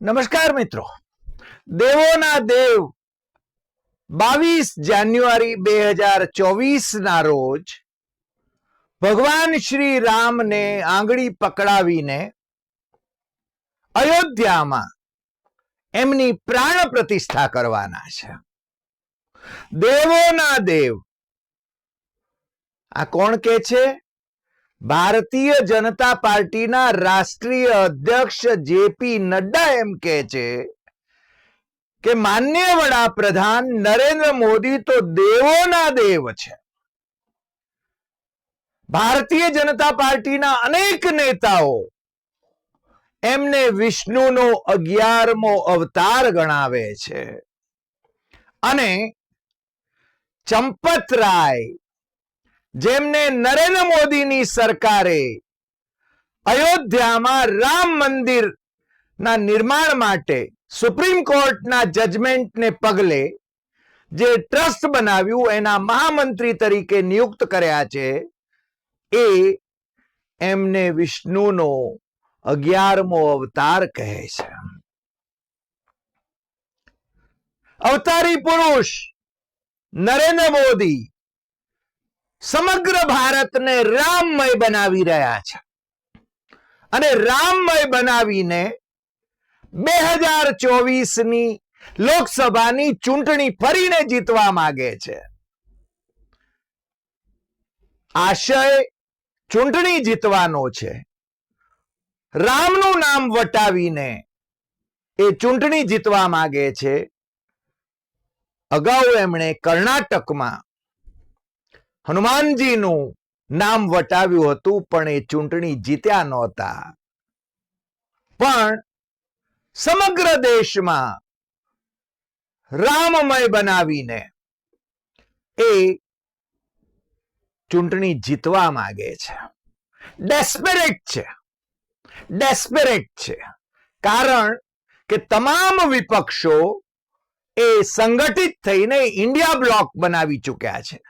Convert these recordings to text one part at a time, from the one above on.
નમસ્કાર મિત્રો. દેવોના દેવ બાવીસ જાન્યુઆરી બે હજાર ચોવીસ ના રોજ ભગવાન શ્રી રામને આંગળી પકડાવીને અયોધ્યામાં એમની પ્રાણ પ્રતિષ્ઠા કરવાના છે. દેવોના દેવ આ કોણ કે છે? ભારતીય જનતા પાર્ટીના રાષ્ટ્રીય અધ્યક્ષ જેપી નડ્ડા એમ કે છે કે માન્ય વડાપ્રધાન નરેન્દ્ર મોદી તો દેવોના દેવ છે. ભારતીય જનતા પાર્ટીના અનેક નેતાઓ એમને વિષ્ણુનો અગિયારમો અવતાર ગણાવે છે. અને ચંપત રાય જેમને નરેન્દ્ર મોદીની સરકારે અયોધ્યામાં રામ મંદિર ના નિર્માણ માટે સુપ્રીમ કોર્ટના જજમેન્ટને પગલે જે ટ્રસ્ટ બનાવ્યું, એના મહામંત્રી તરીકે નિયુક્ત કર્યા છે, એ એમને વિષ્ણુનો અગિયારમો અવતાર કહે છે. અવતારી પુરુષ નરેન્દ્ર મોદી સમગ્ર ભારતને રામમય બનાવી રહ્યા છે. અને રામમય બનાવીને બે હજાર ચોવીસની લોકસભાની ચૂંટણી ફરીને જીતવા માગે છે. આશય ચૂંટણી જીતવાનો છે. રામનું નામ વટાવીને એ ચૂંટણી જીતવા માંગે છે. અગાઉ એમણે કર્ણાટકમાં હનુમાનજીનું નામ વટાવ્યું હતું, પણ એ ચૂંટણી જીત્યા નહોતા. પણ સમગ્ર દેશમાં રામમય બનાવીને એ ચૂંટણી જીતવા માંગે છે. ડેસ્પેરેટ છે. ડેસ્પેરેટ છે. કારણ કે તમામ વિપક્ષો એ સંગઠિત થઈને ઇન્ડિયા બ્લોક બનાવી ચૂક્યા છે.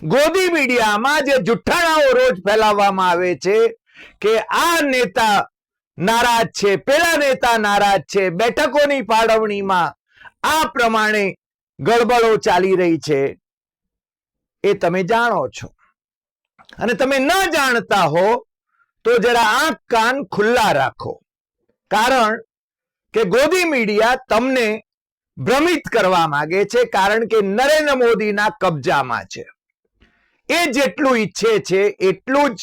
ગોદી મીડિયામાં જે જુઠ્ઠાણાઓ રોજ ફેલાવવામાં આવે છે કે આ નેતા નારાજ છે, પેલા નેતા નારાજ છે, બેઠકોની ફાળવણીમાં આ પ્રમાણે ગડબડો ચાલી રહી છે, એ તમે જાણો છો. અને તમે ન જાણતા હો તો જરા આંખ કાન ખુલ્લા રાખો. કારણ કે ગોદી મીડિયા તમને ભ્રમિત કરવા માંગે છે, કારણ કે નરેન્દ્ર મોદીના કબજામાં છે. એ જેટલું ઈચ્છે છે, એટલું જ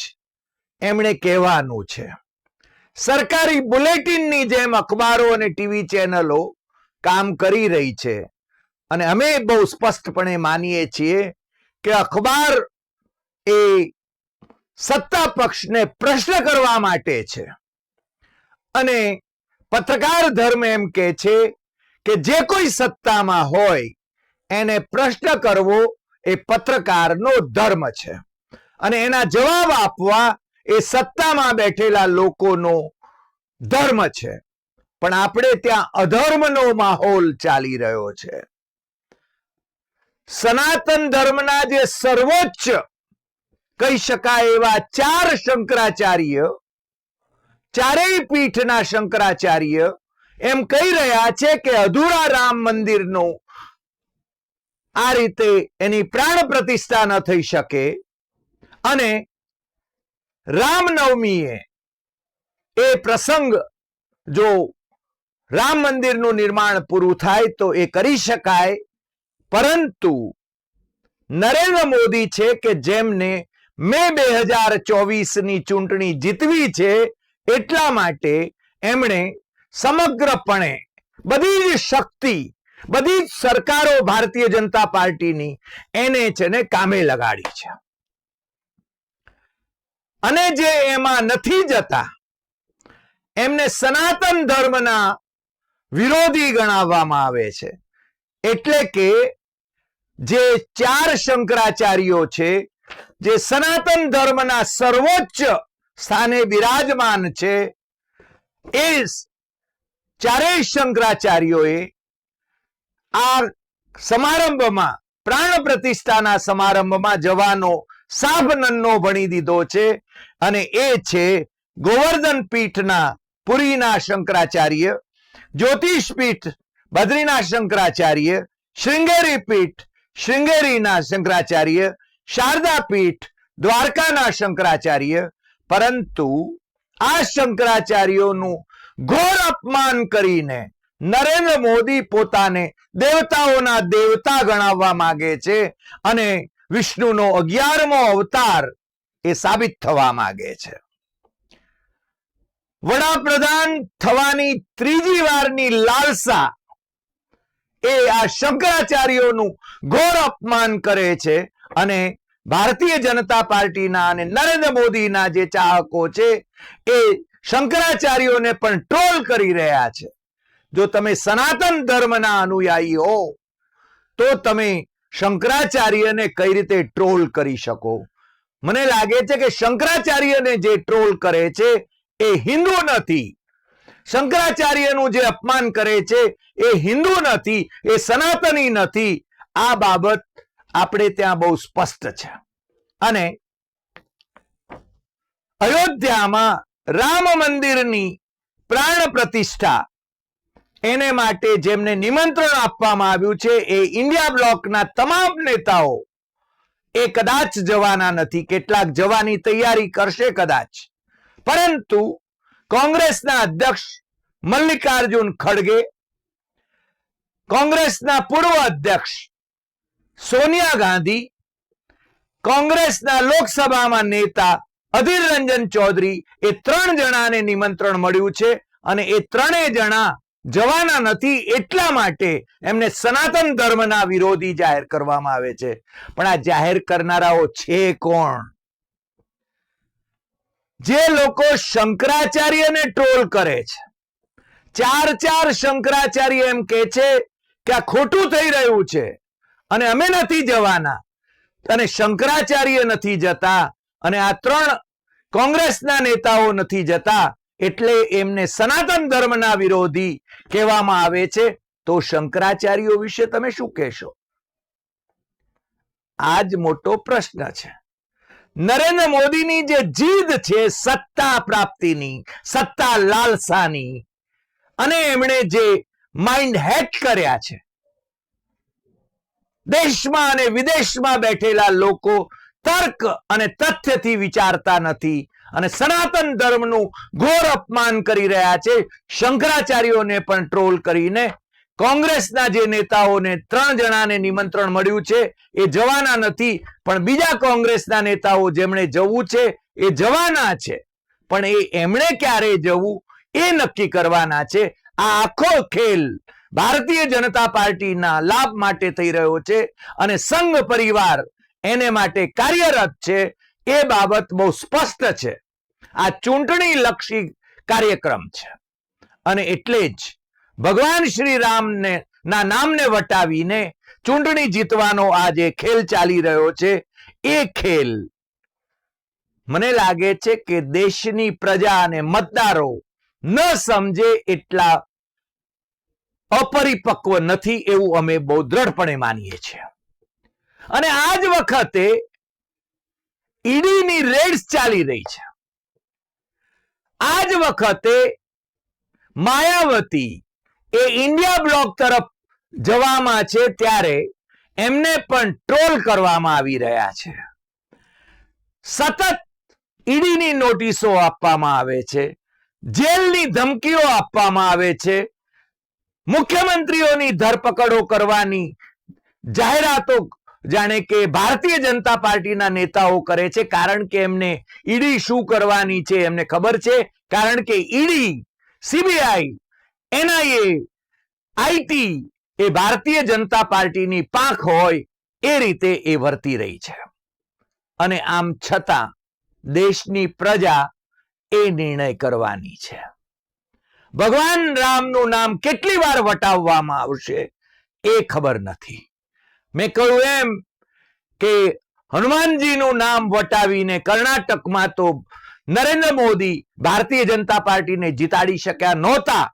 એમણે કહેવાનું છે. સરકારી બુલેટિનની જેમ અખબારો અને ટીવી ચેનલો કામ કરી રહી છે અને અમે બહુ સ્પષ્ટપણે માનીએ છીએ કે અખબાર એ સત્તા પક્ષને પ્રશ્ન કરવા માટે છે. અને પત્રકાર ધર્મ એમ કે છે કે જે કોઈ સત્તામાં હોય એને પ્રશ્ન કરવો એ પત્રકારનો ધર્મ છે. અને એના જવાબ આપવા એ સત્તામાં બેઠેલા લોકોનો ધર્મ છે. પણ આપણે ત્યાં અધર્મનો માહોલ ચાલી રહ્યો છે. સનાતન ધર્મના જે સર્વોચ્ચ કહી શકાય એવા ચાર શંકરાચાર્ય, ચારેય પીઠના શંકરાચાર્ય એમ કહી રહ્યા છે કે અધૂરા રામ મંદિરનું આ રીતે એની પ્રાણ પ્રતિષ્ઠા ન થઈ શકે અને રામનવમીએ એ પ્રસંગ જો રામ મંદિરનું નિર્માણ પૂરું થાય તો એ કરી શકાય. પરંતુ નરેન્દ્ર મોદી છે કે જેમને મે બે હજાર ચોવીસની ચૂંટણી જીતવી છે એટલા માટે એમણે સમગ્રપણે બધી જ શક્તિ બધી સરકારો ભારતીય જનતા પાર્ટીની એને છે ને કામે લગાડી છે. અને જે એમાં નથી જતા, એમને સનાતન ધર્મના વિરોધી ગણાવવામાં આવે છે. એટલે કે જે ચાર શંકરાચાર્યો છે, જે સનાતન ધર્મના સર્વોચ્ચ સ્થાને બિરાજમાન છે, એ ચારેય શંકરાચાર્યોએ આ સમારંભમાં, પ્રાણ પ્રતિષ્ઠાના સમારંભમાં જવાનો સાફ નન્નો ભણી દીધો છે અને એ છે ગોવર્ધન પીઠના પુરીના શંકરાચાર્ય, જ્યોતિષ પીઠ બદ્રીનાથ શંકરાચાર્ય શૃંગેરી પીઠ શૃંગેરીના શંકરાચાર્ય, શારદા પીઠ દ્વારકાના શંકરાચાર્ય. પરંતુ આ શંકરાચાર્યોનું ઘોર અપમાન કરીને નરેન્દ્ર મોદી પોતાને દેવતાઓના દેવતા ગણાવવા માંગે છે અને વિષ્ણુનો અગિયારમો અવતાર એ સાબિત થવા માંગે છે. વડાપ્રધાન થવાની ત્રીજી વારની લાલસા એ આ શંકરાચાર્યોનું ઘોર અપમાન કરે છે અને ભારતીય જનતા પાર્ટીના અને નરેન્દ્ર મોદીના જે ચાહકો છે એ શંકરાચાર્યોને પણ ટ્રોલ કરી રહ્યા છે. જો તમે સનાતન ધર્મના અનુયાયી હો, તો તમે શંકરાચાર્યને કઈ રીતે ટ્રોલ કરી શકો? મને લાગે છે કે શંકરાચાર્યને જે ટ્રોલ કરે છે, એ હિન્દુ નથી. શંકરાચાર્યનું જે અપમાન કરે છે, એ હિન્દુ નથી, એ સનાતની નથી. આ બાબત આપણે ત્યાં બહુ સ્પષ્ટ છે. અને અયોધ્યામાં રામ મંદિરની પ્રાણ પ્રતિષ્ઠા એને માટે જેમને નિમંત્રણ આપવામાં આવ્યું છે એ ઇન્ડિયા બ્લોકના તમામ નેતાઓ એ કદાચ જવાના નથી, કેટલાક જવાની તૈયારી કરશે કદાચ. પરંતુ કોંગ્રેસના અધ્યક્ષ મલ્લિકાર્જુન ખડગે, કોંગ્રેસના પૂર્વ અધ્યક્ષ સોનિયા ગાંધી, કોંગ્રેસના લોકસભામાં નેતા અધીર રંજન ચૌધરી એ ત્રણ જણાને નિમંત્રણ મળ્યું છે અને એ ત્રણેય જણા જવાના નથી એટલા માટે એમને સનાતન ધર્મના વિરોધી જાહેર કરવામાં આવે છે. પણ આ જાહેર કરનારાઓ છે કોણ? જે લોકો શંકરાચાર્યને ટ્રોલ કરે છે. ચાર ચાર શંકરાચાર્ય એમ કે છે કે આ ખોટું થઈ રહ્યું છે અને અમે નથી જવાના. અને શંકરાચાર્ય નથી જતા અને આ ત્રણ કોંગ્રેસના નેતાઓ નથી જતા. એટલે એમને સનાતન ધર્મના વિરોધી કહેવામાં આવે છે. તો શંકરાચાર્યો વિશે તમે શું કહેશો? આ જ મોટો પ્રશ્ન છે. નરેન્દ્ર મોદીની જે જીદ છે સત્તા પ્રાપ્તિની, સત્તા લાલસાની, અને એમણે જે માઇન્ડ હેક કર્યા છે. દેશમાં અને વિદેશમાં બેઠેલા લોકો તર્ક અને તથ્યથી વિચારતા નથી. અને સનાતન ધર્મનું ઘોર અપમાન કરી રહ્યા છે. શંકરાચાર્યોને પણ ટ્રોલ કરીને કોંગ્રેસના જે નેતાઓને ત્રણ જણાને નિમંત્રણ મળ્યું છે એ જવાના નથી, પણ બીજા કોંગ્રેસના નેતાઓ જેમણે જવું છે એ જવાના છે. પણ એ એમણે ક્યારે જવું એ નક્કી કરવાના છે. આ આખો ખેલ ભારતીય જનતા પાર્ટીના લાભ માટે થઈ રહ્યો છે અને સંઘ પરિવાર એને માટે કાર્યરત છે. એ બાબત બહુ સ્પષ્ટ છે. આ ચૂંટણી લક્ષી કાર્યક્રમ છે. અને એટલે જ ભગવાન શ્રી રામને ના નામને વટાવીને ચૂંટણી જીતવાનો આ જે ખેલ ચાલી રહ્યો છે, એ ખેલ મને લાગે છે કે દેશની પ્રજા અને મતદારો ન સમજે એટલા અપરિપક્વ નથી એવું અમે બહુ દ્રઢપણે માનીએ છીએ. અને આ જ વખતે ઈડીની રેડ ચાલી રહી છે. આ વખતે માયાવતી એ ઇન્ડિયા બ્લોક તરફ જવામાં છે ત્યારે એમને પણ ટ્રોલ કરવામાં આવી રહ્યા છે. સતત ઈડીની નોટિસો આપવામાં આવે છે. જેલની ધમકીઓ આપવામાં આવે છે. મુખ્યમંત્રીઓની ધરપકડો કરવાની જાહેરાતો જાણે કે ભારતીય જનતા પાર્ટીના નેતાઓ કરે છે, કારણ કે એમને ઈડી શું કરવાની છે એમને ખબર છે? કારણ કે ઈડી, સીબીઆઈ, એનઆઈએ, આઈટી એ ભારતીય જનતા પાર્ટીની પાંખ હોય એ રીતે એ વર્તી રહી છે. અને આમ છતાં દેશની પ્રજા એ નિર્ણય કરવાની છે. ભગવાન રામનું નામ કેટલી વાર વટાવવામાં આવશે એ ખબર નથી. મેં કહ્યું એમ કે હનુમાનજીનું નામ વટાવીને કર્ણાટકમાં તો નરેન્દ્ર મોદી ભારતીય જનતા પાર્ટીને જીતાડી શક્યા નહોતા.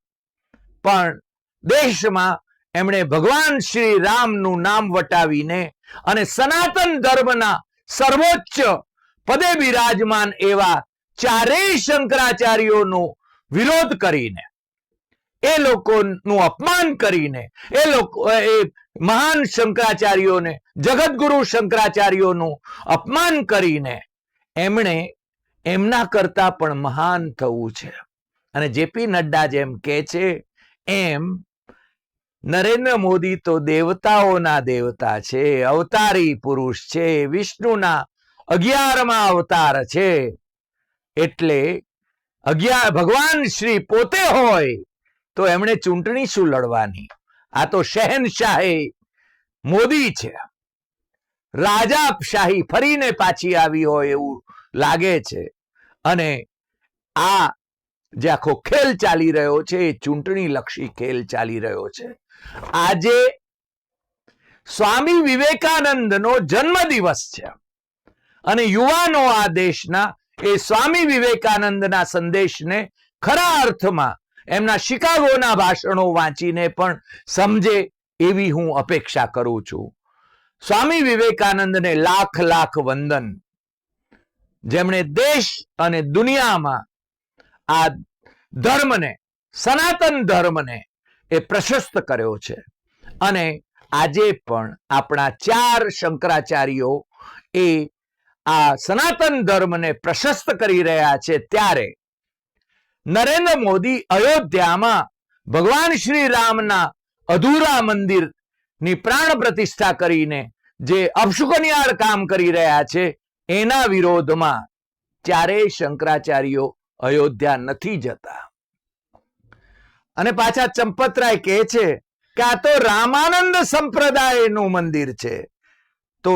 પણ દેશમાં એમણે ભગવાન શ્રી રામનું નામ વટાવીને અને સનાતન ધર્મના સર્વોચ્ચ પદે બિરાજમાન એવા ચારેય શંકરાચાર્યોનો વિરોધ કરીને એ લોકોનું અપમાન કરીને, એ લોકો, એ મહાન શંકરાચાર્યોને જગતગુરુ શંકરાચાર્યોનું અપમાન કરીને એમણે એમના કરતા પણ મહાન થવું છે. અને જેપી નડ્ડા જેમ કે છે, એમ નરેન્દ્ર મોદી તો દેવતાઓના દેવતા છે, અવતારી પુરુષ છે, વિષ્ણુના અગિયારમાં અવતાર છે. એટલે અગિયાર ભગવાન શ્રી પોતે હોય તો એમણે ચૂંટણી શું લડવાની? આ તો શહેનશાહે મોદી છે. રાજાશાહી ફરીને પાછી આવી હોય એવું લાગે છે. અને આ જે આખો ખેલ ચાલી રહ્યો છે, એ ચૂંટણી લક્ષી ખેલ ચાલી રહ્યો છે. આજે સ્વામી વિવેકાનંદનો જન્મદિવસ છે. અને યુવાનો આ દેશના એ સ્વામી વિવેકાનંદના સંદેશને ખરા અર્થમાં એમના શિકાગોના ભાષણો વાંચીને પણ સમજે એવી હું અપેક્ષા કરું છું. સ્વામી વિવેકાનંદને લાખ લાખ વંદન. જેમણે દેશ અને દુનિયામાં આ ધર્મને, સનાતન ધર્મને એ પ્રશસ્ત કર્યો છે. અને આજે પણ આપણા ચાર શંકરાચાર્યો એ આ સનાતન ધર્મને પ્રશસ્ત કરી રહ્યા છે ત્યારે નરેન્દ્ર મોદી અયોધ્યામાં ભગવાન શ્રી રામના અધૂરા મંદિરની પ્રાણ પ્રતિષ્ઠા કરીને જે અપશુકનિયાળ કામ કરી રહ્યા છે, એના વિરોધમાં ચારેય શંકરાચાર્યો અયોધ્યા નથી જતા. અને પાછા ચંપતરાય કહે છે કે આ તો રામાનંદ સંપ્રદાયનું મંદિર છે. તો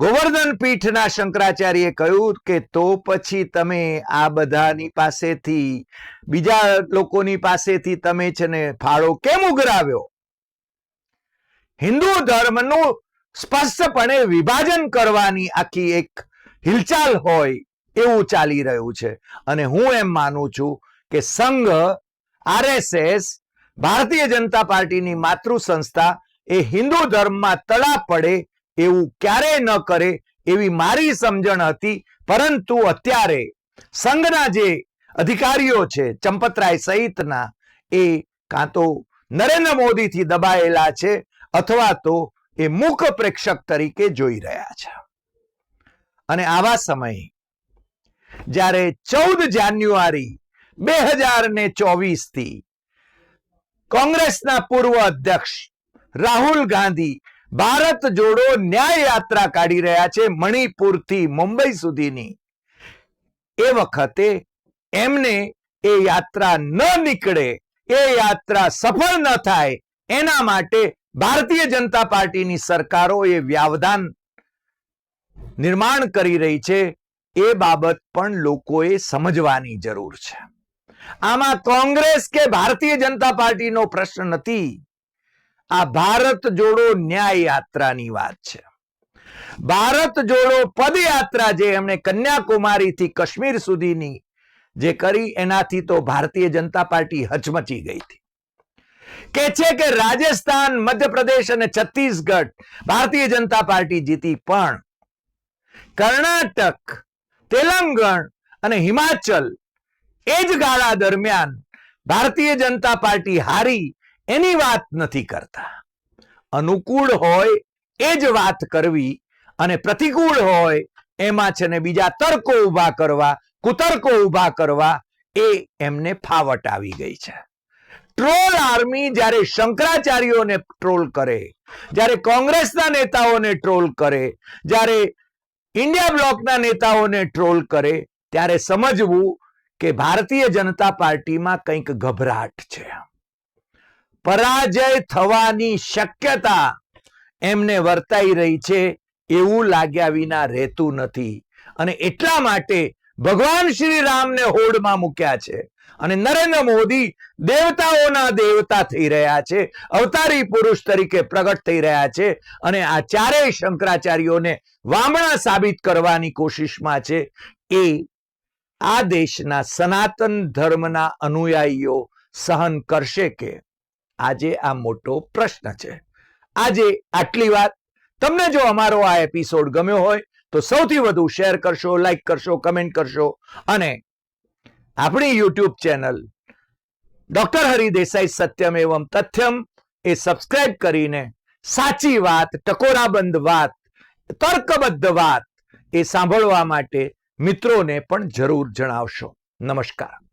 ગોવર્ધન પીઠના શંકરાચાર્ય કહ્યું કે તો પછી તમે આ બધાની પાસેથી, બીજા લોકોની પાસેથી તમે છે ને ફાળો કેમ ઉઘરાવ્યો? હિન્દુ ધર્મનું સ્પષ્ટપણે વિભાજન કરવાની આખી એક હિલચાલ હોય એવું ચાલી રહ્યું છે. અને હું એમ માનું છું કે સંઘ, આરએસએસ, ભારતીય જનતા પાર્ટીની માતૃ સંસ્થા એ હિન્દુ ધર્મમાં તળા પડે એવું ક્યારેય ન કરે એવી મારી સમજણ હતી, પરંતુ અત્યારે સંઘના જે અધિકારીઓ છે, ચંપતરાય સહિતના, એ કાં તો નરેન્દ્ર મોદીથી દબાયેલા છે અથવા તો એ મુખ પ્રેક્ષક તરીકે જોઈ રહ્યા છે. અને આવા સમયે જ્યારે ચૌદ જાન્યુઆરી બે હજાર ને ચોવીસથી કોંગ્રેસના પૂર્વ અધ્યક્ષ રાહુલ ગાંધી ભારત જોડો ન્યાય યાત્રા કાઢી રહ્યા છે મણિપુરથી મુંબઈ સુધીની. એ વખતે એમને એ યાત્રા ન નીકળે, એ યાત્રા સફળ ન થાય, એના માટે ભારતીય જનતા પાર્ટીની સરકારો એ વ્યાવધાન નિર્માણ કરી રહી છે. એ બાબત પણ લોકોએ સમજવાની જરૂર છે. આમાં કોંગ્રેસ કે ભારતીય જનતા પાર્ટીનો પ્રશ્ન નથી. આ ભારત જોડો ન્યાય યાત્રાની વાત છે. ભારત જોડો પદયાત્રા જે એમણે કન્યાકુમારીથી કાશ્મીર સુધીની જે કરી, એનાથી તો ભારતીય જનતા પાર્ટી હચમચી ગઈ હતી. કે છે કે રાજસ્થાન, મધ્યપ્રદેશ અને છત્તીસગઢ ભારતીય જનતા પાર્ટી જીતી, પણ કર્ણાટક, તેલંગણ અને હિમાચલ એ જ ગાળા દરમિયાન ભારતીય જનતા પાર્ટી હારી એની વાત નથી કરતા. અનુકૂળ હોય એ જ વાત કરવી અને પ્રતિકૂળ હોય એમાં છે ને બીજા તર્કો ઊભા કરવા, કુતર્કો ઊભા કરવા એ એમને ફાવટ આવી ગઈ છે. ટ્રોલ આર્મી જ્યારે શંકરાચાર્યોને ટ્રોલ કરે, જ્યારે કોંગ્રેસના નેતાઓને ટ્રોલ કરે, જ્યારે ઇન્ડિયા બ્લોકના નેતાઓને ટ્રોલ કરે, ત્યારે સમજવું કે ભારતીય જનતા પાર્ટીમાં કંઈક ગભરાટ છે. પરાજય થવાની શક્યતા એમને વર્તાઈ રહી છે એવું લાગ્યા વિના રહેતું નથી. અને એટલા માટે ભગવાન શ્રી રામને હોડમાં મૂક્યા છે. અને નરેન્દ્ર મોદી દેવતાઓના દેવતા થઈ રહ્યા છે. અવતારી પુરુષ તરીકે પ્રગટ થઈ રહ્યા છે. અને આ ચારેય શંકરાચાર્યોને વામણા સાબિત કરવાની કોશિશમાં છે. એ આ દેશના સનાતન ધર્મના અનુયાયીઓ સહન કરશે કે? આજે આ મોટો પ્રશ્ન છે. આજે આટલી વાત. તમને જો અમારો આ એપિસોડ ગમ્યો હોય, તો સૌથી વધુ શેર કરશો લાઈક કરશો કમેન્ટ કરશો અને આપણી YouTube channel doctor Hari Desai Satyam Evam Tathyam એ સબસ્ક્રાઇબ કરીને સાચી વાત, ટકોરાબંધ વાત, તર્કબદ્ધ વાત એ સાંભળવા માટે મિત્રોને પણ જરૂર જણાવશો. નમસ્કાર.